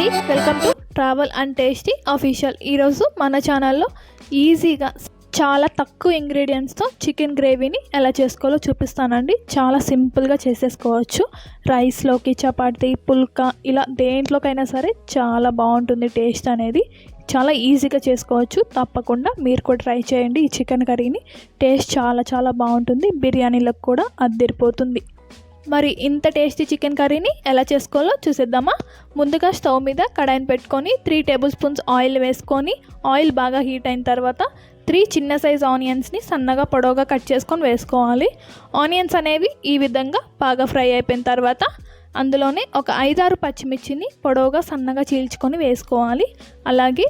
అండి. Welcome to travel and tasty official ఈరోజు మన ఛానల్లో ఈజీగా చాలా తక్కువ ఇంగ్రీడియంట్స్తో చికెన్ గ్రేవీని ఎలా చేసుకోవాలో చూపిస్తానండి. చాలా సింపుల్గా చేసేసుకోవచ్చు. రైస్లోకి చపాతీ పుల్కా ఇలా దేంట్లోకైనా సరే చాలా బాగుంటుంది టేస్ట్ అనేది. చాలా ఈజీగా చేసుకోవచ్చు. తప్పకుండా మీరు కూడా ట్రై చేయండి ఈ చికెన్ కర్రీని టేస్ట్ చాలా చాలా బాగుంటుంది. బిర్యానీలకు కూడా అద్దరిపోతుంది. మరి ఇంత టేస్టీ చికెన్ కర్రీని ఎలా చేసుకోవాలో చూసేద్దామా? ముందుగా స్టవ్ మీద కడాయిని పెట్టుకొని త్రీ టేబుల్ స్పూన్స్ ఆయిల్ వేసుకొని ఆయిల్ బాగా హీట్ అయిన తర్వాత త్రీ చిన్న సైజ్ ఆనియన్స్ని సన్నగా పొడవుగా కట్ చేసుకొని వేసుకోవాలి. ఆనియన్స్ అనేవి ఈ విధంగా బాగా ఫ్రై అయిపోయిన తర్వాత అందులోనే ఒక ఐదారు పచ్చిమిర్చిని పొడవుగా సన్నగా చీల్చుకొని వేసుకోవాలి. అలాగే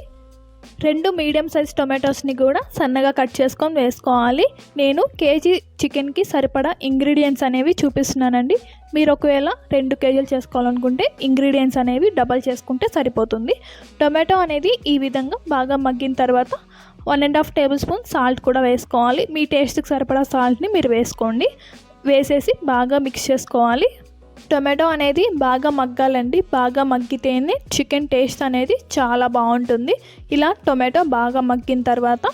రెండు మీడియం సైజ్ టొమాటోస్ని కూడా సన్నగా కట్ చేసుకొని వేసుకోవాలి. నేను కేజీ చికెన్కి సరిపడా ఇంగ్రీడియంట్స్ అనేవి చూపిస్తున్నానండి. మీరు ఒకవేళ రెండు కేజీలు చేసుకోవాలనుకుంటే ఇంగ్రీడియంట్స్ అనేవి డబల్ చేసుకుంటే సరిపోతుంది. టొమాటో అనేది ఈ విధంగా బాగా మగ్గిన తర్వాత one and half tablespoon salt కూడా వేసుకోవాలి. మీ టేస్ట్కి సరిపడా సాల్ట్ని మీరు వేసుకోండి. వేసేసి బాగా మిక్స్ చేసుకోవాలి. టొమాటో అనేది బాగా మగ్గాలండి. బాగా మగ్గితేనే చికెన్ టేస్ట్ అనేది చాలా బాగుంటుంది. ఇలా టొమాటో బాగా మగ్గిన తర్వాత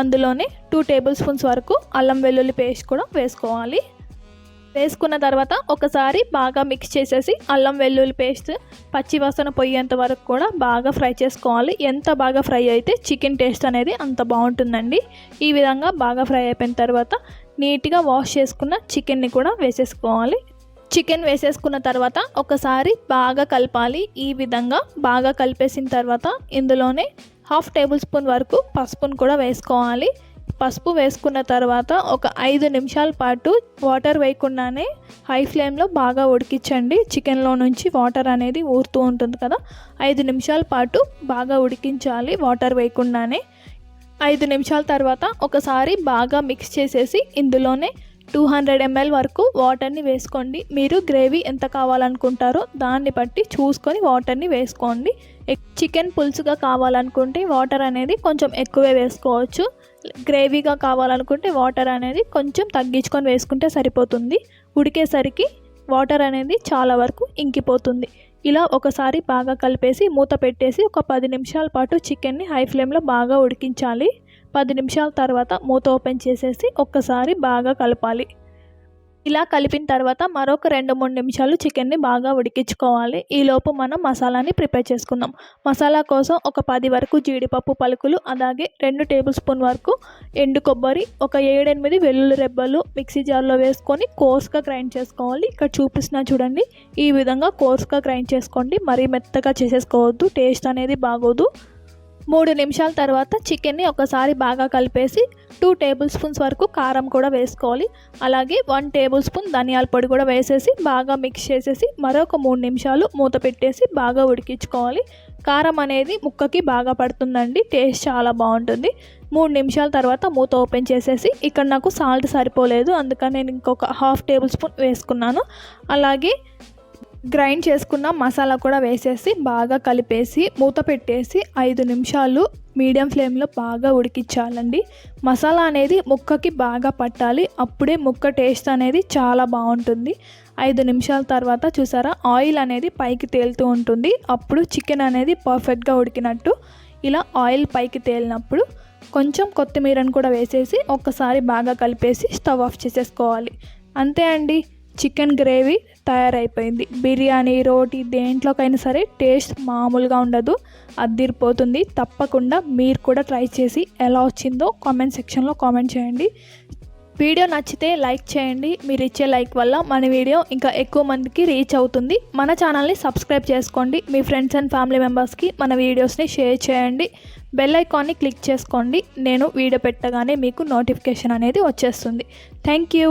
అందులోనే టూ టేబుల్ స్పూన్స్ వరకు అల్లం వెల్లుల్లి పేస్ట్ కూడా వేసుకోవాలి. వేసుకున్న తర్వాత ఒకసారి బాగా మిక్స్ చేసేసి అల్లం వెల్లుల్లి పేస్ట్ పచ్చి వాసన పోయేంత వరకు కూడా బాగా ఫ్రై చేసుకోవాలి. ఎంత బాగా ఫ్రై అయితే చికెన్ టేస్ట్ అనేది అంత బాగుంటుందండి. ఈ విధంగా బాగా ఫ్రై అయిపోయిన తర్వాత నీట్గా వాష్ చేసుకున్న చికెన్ని కూడా వేసేసుకోవాలి. చికెన్ వేసేసుకున్న తర్వాత ఒకసారి బాగా కలపాలి. ఈ విధంగా బాగా కలిపేసిన తర్వాత ఇందులోనే హాఫ్ టేబుల్ స్పూన్ వరకు పసుపును కూడా వేసుకోవాలి. పసుపు వేసుకున్న తర్వాత ఒక ఐదు నిమిషాల పాటు వాటర్ వేయకుండానే హై ఫ్లేమ్లో బాగా ఉడికించండి. చికెన్లో నుంచి వాటర్ అనేది ఊరుతూ ఉంటుంది కదా. ఐదు నిమిషాల పాటు బాగా ఉడికించాలి వాటర్ వేయకుండానే. ఐదు నిమిషాల తర్వాత ఒకసారి బాగా మిక్స్ చేసేసి ఇందులోనే టూ హండ్రెడ్ ఎంఎల్ వరకు వాటర్ని వేసుకోండి. మీరు గ్రేవీ ఎంత కావాలనుకుంటారో దాన్ని బట్టి చూసుకొని వాటర్ని వేసుకోండి. చికెన్ పులుసుగా కావాలనుకుంటే వాటర్ అనేది కొంచెం ఎక్కువే వేసుకోవచ్చు. గ్రేవీగా కావాలనుకుంటే వాటర్ అనేది కొంచెం తగ్గించుకొని వేసుకుంటే సరిపోతుంది. ఉడికేసరికి వాటర్ అనేది చాలా వరకు ఇంకిపోతుంది. ఇలా ఒకసారి బాగా కలిపేసి మూత పెట్టేసి ఒక పది నిమిషాల పాటు చికెన్ని హై ఫ్లేమ్లో బాగా ఉడికించాలి. పది నిమిషాల తర్వాత మూత ఓపెన్ చేసేసి ఒక్కసారి బాగా కలపాలి. ఇలా కలిపిన తర్వాత మరొక రెండు మూడు నిమిషాలు చికెన్ని బాగా ఉడికించుకోవాలి. ఈలోపు మనం మసాలాని ప్రిపేర్ చేసుకుందాం. మసాలా కోసం ఒక పది వరకు జీడిపప్పు పలుకులు అలాగే రెండు టేబుల్ స్పూన్ వరకు ఎండు కొబ్బరి ఒక ఏడెనిమిది వెల్లుల్లి రెబ్బలు మిక్సీ జార్లో వేసుకొని కోర్స్గా గ్రైండ్ చేసుకోవాలి. ఇక్కడ చూపిస్తున్నా చూడండి ఈ విధంగా కోర్స్గా గ్రైండ్ చేసుకోండి. మరీ మెత్తగా చేసేసుకోవద్దు టేస్ట్ అనేది బాగోదు. మూడు నిమిషాల తర్వాత చికెన్ని ఒకసారి బాగా కలిపేసి టూ టేబుల్ స్పూన్స్ వరకు కారం కూడా వేసుకోవాలి. అలాగే వన్ టేబుల్ స్పూన్ ధనియాల పొడి కూడా వేసేసి బాగా మిక్స్ చేసేసి మరొక మూడు నిమిషాలు మూత పెట్టేసి బాగా ఉడికించుకోవాలి. కారం అనేది ముక్కకి బాగా పడుతుందండి టేస్ట్ చాలా బాగుంటుంది. మూడు నిమిషాల తర్వాత మూత ఓపెన్ చేసేసి ఇక్కడ నాకు సాల్ట్ సరిపోలేదు అందుకని నేను ఇంకొక హాఫ్ టేబుల్ స్పూన్ వేసుకున్నాను. అలాగే గ్రైండ్ చేసుకున్న మసాలా కూడా వేసేసి బాగా కలిపేసి మూత పెట్టేసి ఐదు నిమిషాలు మీడియం ఫ్లేమ్లో బాగా ఉడికించాలండి. మసాలా అనేది ముక్కకి బాగా పట్టాలి. అప్పుడే ముక్క టేస్ట్ అనేది చాలా బాగుంటుంది. ఐదు నిమిషాల తర్వాత చూసారా ఆయిల్ అనేది పైకి తేలుతూ ఉంటుంది. అప్పుడు చికెన్ అనేది పర్ఫెక్ట్గా ఉడికినట్టు ఇలా ఆయిల్ పైకి తేలినప్పుడు కొంచెం కొత్తిమీరను కూడా వేసేసి ఒక్కసారి బాగా కలిపేసి స్టవ్ ఆఫ్ చేసేసుకోవాలి. అంతే అండి. చికెన్ గ్రేవీ తయారైపోయింది. బిర్యానీ రోటీ దేంట్లోకైనా సరే టేస్ట్ మామూలుగా ఉండదు అద్దిరిపోతుంది. తప్పకుండా మీరు కూడా ట్రై చేసి ఎలా వచ్చిందో కామెంట్ సెక్షన్లో కామెంట్ చేయండి. వీడియో నచ్చితే లైక్ చేయండి. మీరు ఇచ్చే లైక్ వల్ల మన వీడియో ఇంకా ఎక్కువ మందికి రీచ్ అవుతుంది. మన ఛానల్ని సబ్స్క్రైబ్ చేసుకోండి. మీ ఫ్రెండ్స్ అండ్ ఫ్యామిలీ మెంబర్స్కి మన వీడియోస్ని షేర్ చేయండి. బెల్ ఐకాన్ని క్లిక్ చేసుకోండి. నేను వీడియో పెట్టగానే మీకు నోటిఫికేషన్ అనేది వచ్చేస్తుంది. Thank you.